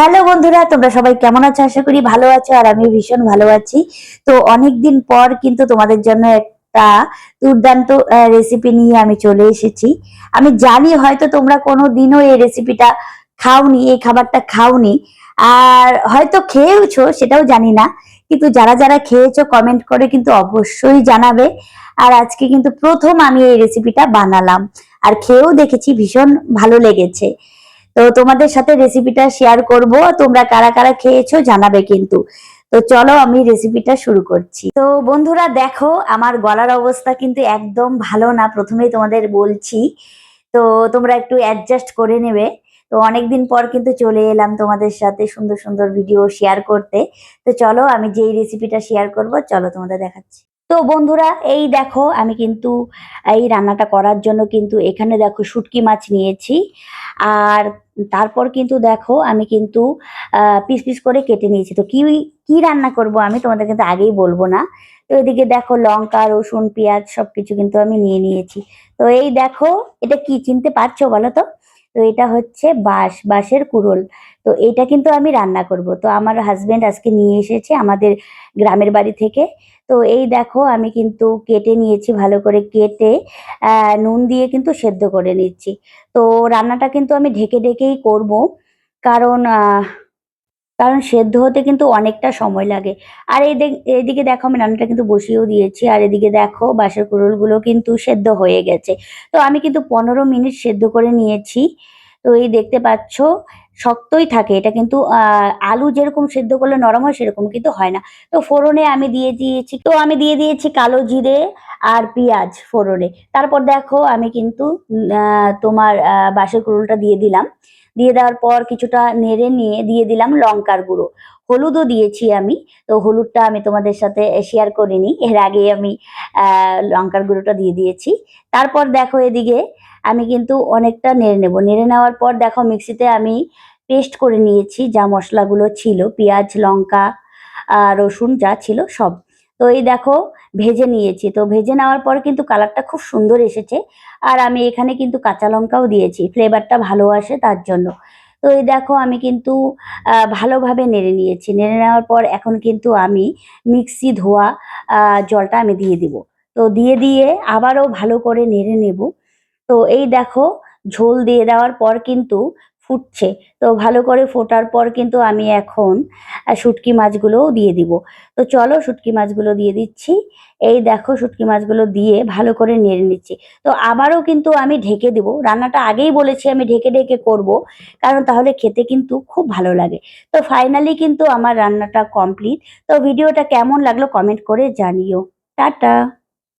Hello বন্ধুরা, তোমরা সবাই কেমন আছো? আশা করি ভালো আছো আর আমি ভীষণ ভালো আছি। তো অনেকদিন পর কিন্তু তোমাদের জন্য একটা দুর্দান্ত রেসিপি নিয়ে আমি চলে এসেছি। আমি জানি হয়তো তোমরা কোনো দিনও এই রেসিপিটা খাওনি, এই খাবারটা খাওনি। আর হয়তো খেয়েওছো, সেটাও জানি না। কিন্তু যারা যারা খেয়েছো কমেন্ট করে কিন্তু অবশ্যই জানাবে। আর আজকে কিন্তু প্রথম আমি এই রেসিপিটা বানালাম। আর খেয়েও দেখেছি, ভীষণ ভালো লেগেছে। তো তোমাদের সাথে রেসিপিটা শেয়ার করব। তোমরা কারা কারা খেয়েছো জানাবে কিন্তু। তো চলো আমি রেসিপিটা শুরু করছি। তো বন্ধুরা দেখো, আমার গলার অবস্থা কিন্তু একদম ভালো না, প্রথমেই তোমাদের বলছি। তো তোমরা একটু অ্যাডজাস্ট করে নেবে। তো অনেকদিন পর কিন্তু চলে এলাম তোমাদের সাথে সুন্দর সুন্দর ভিডিও শেয়ার করতে। তো চলো আমি যেই রেসিপিটা শেয়ার করব, চলো তোমাদের দেখাচ্ছি। তো বন্ধুরা, এই দেখো, আমি কিন্তু এই রান্নাটা করার জন্য কিন্তু এখানে দেখো শুটকি মাছ নিয়েছি। আর তারপর কিন্তু দেখো, আমি কিন্তু পিস পিস করে কেটে নিয়েছি। তো কি কি রান্না করব আমি তোমাদের কিন্তু আগেই বলব না। তো এদিকে দেখো লঙ্কা, রসুন, পেঁয়াজ সবকিছু কিন্তু আমি নিয়ে নিয়েছি। তো এই দেখো, এটা কি চিনতে পারছ বলো তো? তো এটা হচ্ছে বাঁশ, বাঁশের কুড়োল। তো এটা কিন্তু আমি রান্না করব। তো আমার হাজব্যান্ড আজকে নিয়ে এসেছে আমাদের গ্রামের বাড়ি থেকে। তো এই দেখো, আমি কিন্তু কেটে নিয়েছি ভালো করে কেটে নুন দিয়ে কিন্তু সেদ্ধ করে নিচ্ছি। তো রান্নাটা কিন্তু আমি ঢেকে ঢেকেই করব। কারণ কারণ সেদ্ধ হতে কিন্তু অনেকটা সময় লাগে। আর এই এদিকে দেখো আমি রান্নাটা কিন্তু বসিয়েও দিয়েছি, আর এদিকে দেখো বাঁশের কুড়োলগুলো কিন্তু সেদ্ধ হয়ে গেছে। তো আমি কিন্তু পনেরো মিনিট সেদ্ধ করে নিয়েছি। তো এই দেখতে পাচ্ছ, শক্তই থাকে। এটা কিন্তু আলু যেরকম সেদ্ধ করলে নরম হয়, সেরকম কিন্তু হয় না। তো ফোড়নে আমি দিয়ে দিয়েছি, তো আমি দিয়ে দিয়েছি কালো জিরে আর পেঁয়াজ ফোড়নে। তারপর দেখো আমি কিন্তু তোমার বাঁশের কুড়ুলটা দিয়ে দিলাম। দিয়ে দেওয়ার পর কিছুটা নেড়ে নিয়ে দিয়ে দিলাম লঙ্কার গুঁড়ো। হলুদও দিয়েছি আমি, তো হলুদটা আমি তোমাদের সাথে শেয়ার করিনি এর আগে আমি লঙ্কার গুঁড়োটা দিয়ে দিয়েছি। তারপর দেখো এদিকে আমি কিন্তু অনেকটা নেড়ে নেব। নেড়ে নেওয়ার পর দেখো মিক্সিতে আমি পেস্ট করে নিয়েছি যা মশলাগুলো ছিল। পেঁয়াজ, লঙ্কা রসুন যা ছিল সব। তো এই দেখো, ভেজে নিয়েছি। তো ভেজে নেওয়ার পর কিন্তু কালারটা খুব সুন্দর এসেছে। আর আমি এখানে কিন্তু কাঁচা লঙ্কাও দিয়েছি। ফ্লেভারটা ভালো আসে তার জন্য। তো এই দেখো, আমি কিন্তু ভালোভাবে নেড়ে নিয়েছি। নেড়ে নেওয়ার পর এখন কিন্তু আমি মিক্সি ধোয়া জলটা আমি দিয়ে দিব। তো দিয়ে দিয়ে আবারও ভালো করে নেড়ে নেব। তো এই দেখো, ঝোল দিয়ে দেওয়ার পর কিন্তু ফুটছে। তো ভালো করে ফোটার পর কিন্তু আমি এখন শুটকি মাছগুলোও দিয়ে দিব। তো চলো শুটকি মাছগুলো দিয়ে দিচ্ছি। এই দেখো শুটকি মাছগুলো দিয়ে ভালো করে নেড়ে নিচ্ছি। তো আবারও কিন্তু আমি ঢেকে দেব। রান্নাটা আগেই বলেছি আমি ঢেকে ঢেকে করব, কারণ তাহলে খেতে কিন্তু খুব ভালো লাগে। তো ফাইনালি কিন্তু আমার রান্নাটা কমপ্লিট। তো ভিডিওটা কেমন লাগল কমেন্ট করে জানিও। টাটা!